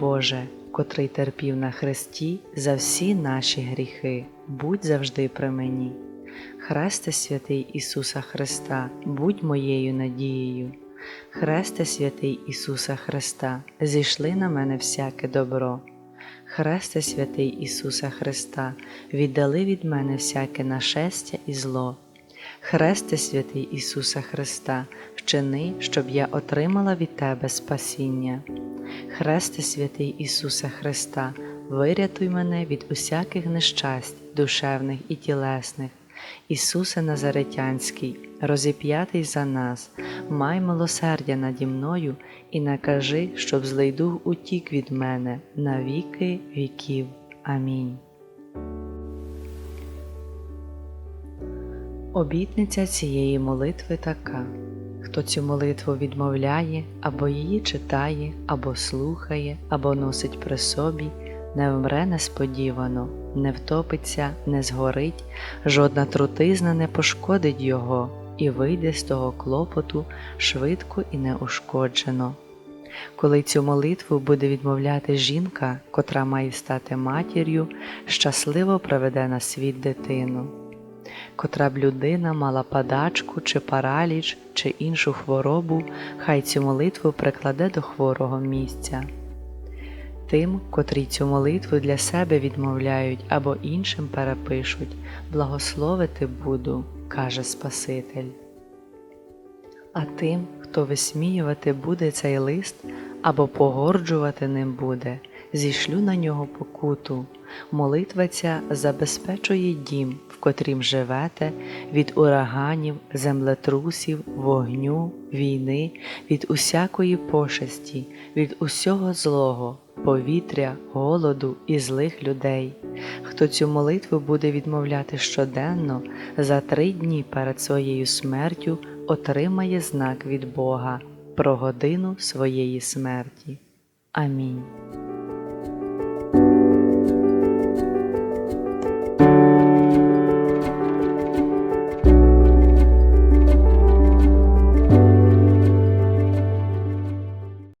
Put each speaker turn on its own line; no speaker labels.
Боже, котрий терпів на хресті за всі наші гріхи, будь завжди при мені. Хресте святий Ісуса Христа, будь моєю надією. Хресте святий Ісуса Христа, зійшли на мене всяке добро. Хресте святий Ісуса Христа, віддали від мене всяке нашестя і зло. Хресте святий Ісуса Христа, вчини, щоб я отримала від Тебе спасіння. Хресте святий Ісуса Христа, вирятуй мене від усяких нещасть, душевних і тілесних. Ісусе Назаретянський, розіп'ятий за нас, май милосердя наді мною і накажи, щоб злий дух утік від мене на віки віків. Амінь. Обітниця цієї молитви така. Хто цю молитву відмовляє, або її читає, або слухає, або носить при собі, не вмре несподівано, не втопиться, не згорить, жодна трутизна не пошкодить його і вийде з того клопоту швидко і неушкоджено. Коли цю молитву буде відмовляти жінка, котра має стати матір'ю, щасливо проведе на світ дитину котра б людина мала падачку чи параліч, чи іншу хворобу, хай цю молитву прикладе до хворого місця. Тим, котрі цю молитву для себе відмовляють або іншим перепишуть, благословити буду, каже Спаситель. А тим, хто висміювати буде цей лист або погорджувати ним буде, зішлю на нього покуту. Молитва ця забезпечує дім, в котрім живете, від ураганів, землетрусів, вогню, війни, від усякої пошесті, від усього злого, повітря, голоду і злих людей. Хто цю молитву буде відмовляти щоденно, за три дні перед своєю смертю отримає знак від Бога про годину своєї смерті. Амінь.